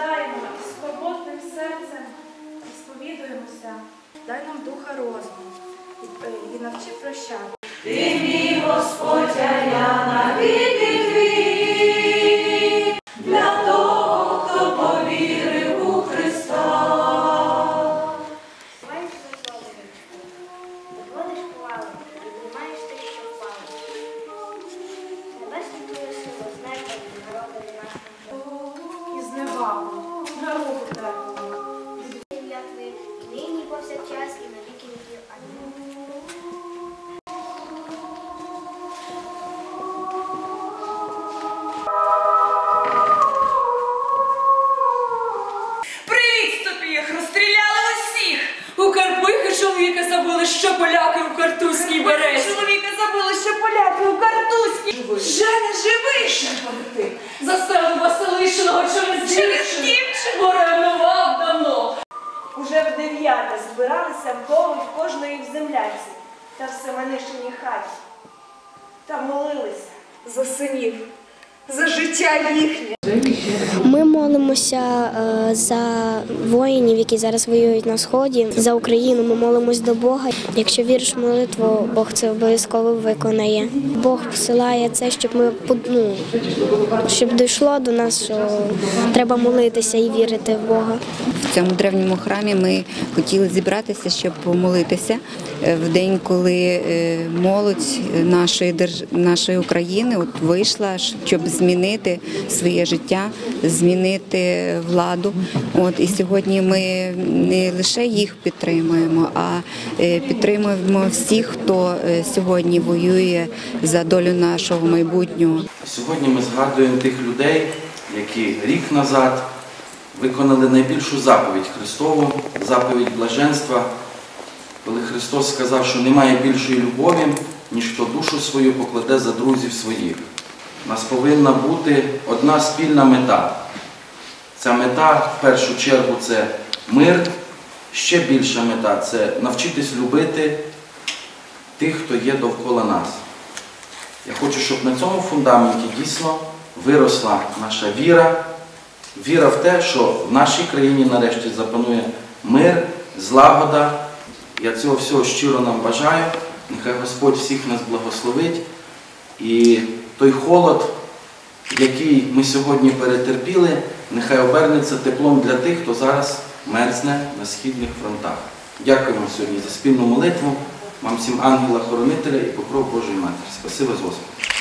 Страждаємо і з скорботним серцем і сповідуємося, дай нам духа розуму і, е, і навчи прощати. Ти мій Господь, а я навіки. Чоловіка забули, що поляки у картузькій березі. Чоловіка забули, що поляки у картузькій. Женя, живий! Заставив Василишиного через дівчину. Бо ревнував давно. Уже в дев'яте збиралися вдома в кожної в земляці та в Семенишиній хаті. Та молилися за синів, за життя їхнє. Ми молимося е, за воїнів, які зараз воюють на сході, за Україну. Ми молимось до Бога. Якщо віриш в молитву, Бог це обов'язково виконає. Бог посилає це, щоб ми ну, щоб дійшло до нас, що треба молитися і вірити в Бога. В цьому древньому храмі ми хотіли зібратися, щоб помолитися е, в день, коли е, молодь нашої держ... нашої України от вийшла, щоб змінити своє життя, змінити владу. От і сьогодні ми не лише їх підтримуємо, а е, підтримуємо всіх, хто е, сьогодні воює за долю нашого майбутнього. Сьогодні ми згадуємо тих людей, які рік назад виконали найбільшу заповідь Христову, заповідь блаженства, коли Христос сказав, що немає більшої любові, ніж хто душу свою покладе за друзів своїх. У нас повинна бути одна спільна мета. Ця мета в першу чергу це мир, ще більша мета це навчитись любити тих, хто є довкола нас. Я хочу, щоб на цьому фундаменті дійсно виросла наша віра, віра в те, що в нашій країні нарешті запанує мир, злагода. Я цього всього щиро нам бажаю. Нехай Господь всіх нас благословить. І той холод, який ми сьогодні перетерпіли, нехай обернеться теплом для тих, хто зараз мерзне на східних фронтах. Дякуємо сьогодні за спільну молитву. Вам всім ангела-хоронителя і покров Божої Матері. Спасибо з Господом.